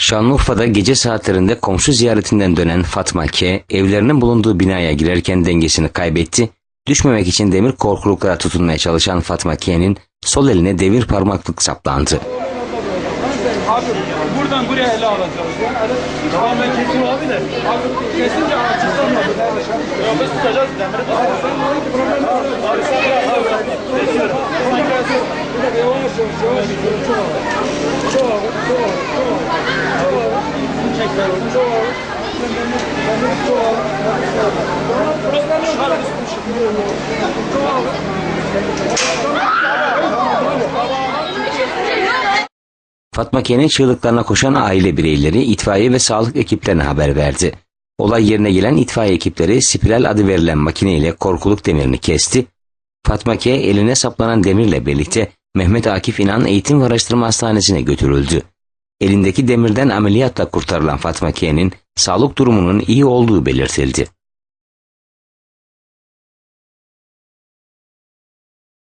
Şanlıurfa'da gece saatlerinde komşu ziyaretinden dönen Fatma K. evlerinin bulunduğu binaya girerken dengesini kaybetti. Düşmemek için demir korkuluklara tutunmaya çalışan Fatma K.'nin sol eline demir parmaklık saplandı. Abi buradan buraya ele alacağız. Tamam ben kesim abi de. Abi kesince açıktan mı? Yok biz tutacağız demiri. Abi sen Fatma K.'nin çığlıklarına koşan aile bireyleri itfaiye ve sağlık ekiplerine haber verdi. Olay yerine gelen itfaiye ekipleri spiral adı verilen makineyle korkuluk demirini kesti. Fatma K. eline saplanan demirle birlikte Mehmet Akif İnan Eğitim ve Araştırma Hastanesi'ne götürüldü. Elindeki demirden ameliyatla kurtarılan Fatma K.'nin sağlık durumunun iyi olduğu belirtildi.